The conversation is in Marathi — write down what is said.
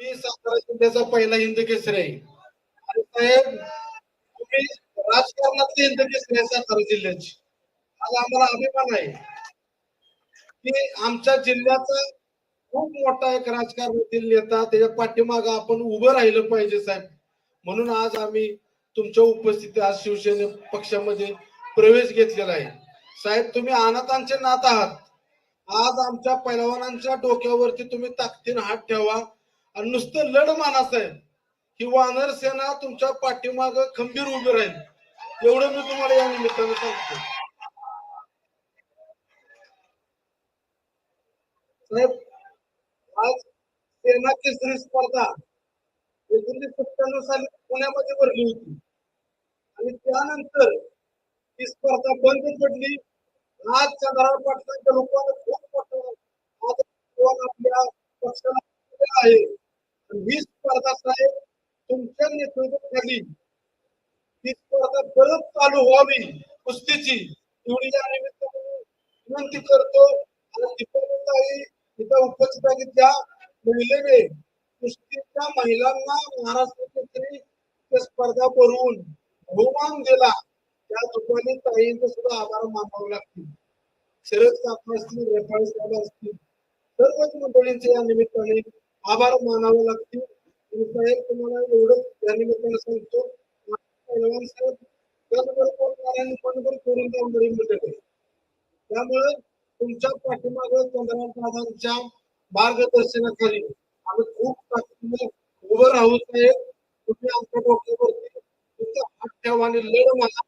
मी सातारा जिल्ह्याचा पहिला हिंद केसरी आहे. आणि साहेब तुम्ही राजकारणातले हिंद केसरी आहे सातारा जिल्ह्याची. आज आम्हाला अभिमान आहे की आमच्या जिल्ह्याचा खूप मोठा एक राजकारणातील नेता त्याच्या पाठीमागं आपण उभं राहिलं पाहिजे साहेब. म्हणून आज आम्ही तुमच्या उपस्थितीत आज शिवसेने पक्षामध्ये प्रवेश घेतलेला आहे. साहेब तुम्ही अनाथांचे नात आहात. आज आमच्या पैलवानांच्या डोक्यावरती तुम्ही ताकदीनं हात ठेवा. आणि नुसतं लढ माना साहेब ही वानर सेना तुमच्या पाठीमाग खंबीर उभी राहील एवढं मी तुम्हाला या निमित्तानं सांगतो साहेब आज सेना केसरी स्पर्धा एकोणीसशे सत्त्याण्णव साली पुण्यामध्ये भरली होती आणि त्यानंतर ही स्पर्धा बंद पडली आज चंद्रराव पाटलांच्या लोकांना खूप मोठं आज आपल्या पक्षाला आहे ही स्पर्धा साहेब तुमच्या नेतृत्वाखाली ही स्पर्धा परत चालू व्हावी कुस्तीची. एवढी या निमित्ताने विनंती करतो. आणि तिथं उपस्थित आहे त्या महिलेने कुस्तीच्या महिलांना महाराष्ट्र केसरी स्पर्धा भरवून बहुमान दिला. त्या दुपारी ताईंचे सुद्धा आभार मानावे लागतील. शरद काका असतील रेफाळे साहेब असतील सर्वच मंडळींचे या निमित्ताने आभार मानावे लागतील. साहेब तुम्हाला एवढंच या निमित्ताने सांगतो पहिलवान साहेब त्याचबरोबर नारायण मनोबर करून कामगिरी मंडळ त्यामुळे तुमच्या पाठीमाग चंद्रकांत मार्गदर्शनाखाली आम्ही खूप ताकदीने उभं राहू साहेब. तुम्ही आमच्या डोक्यावरती तुमचा हात ठेवा आणि लढ मला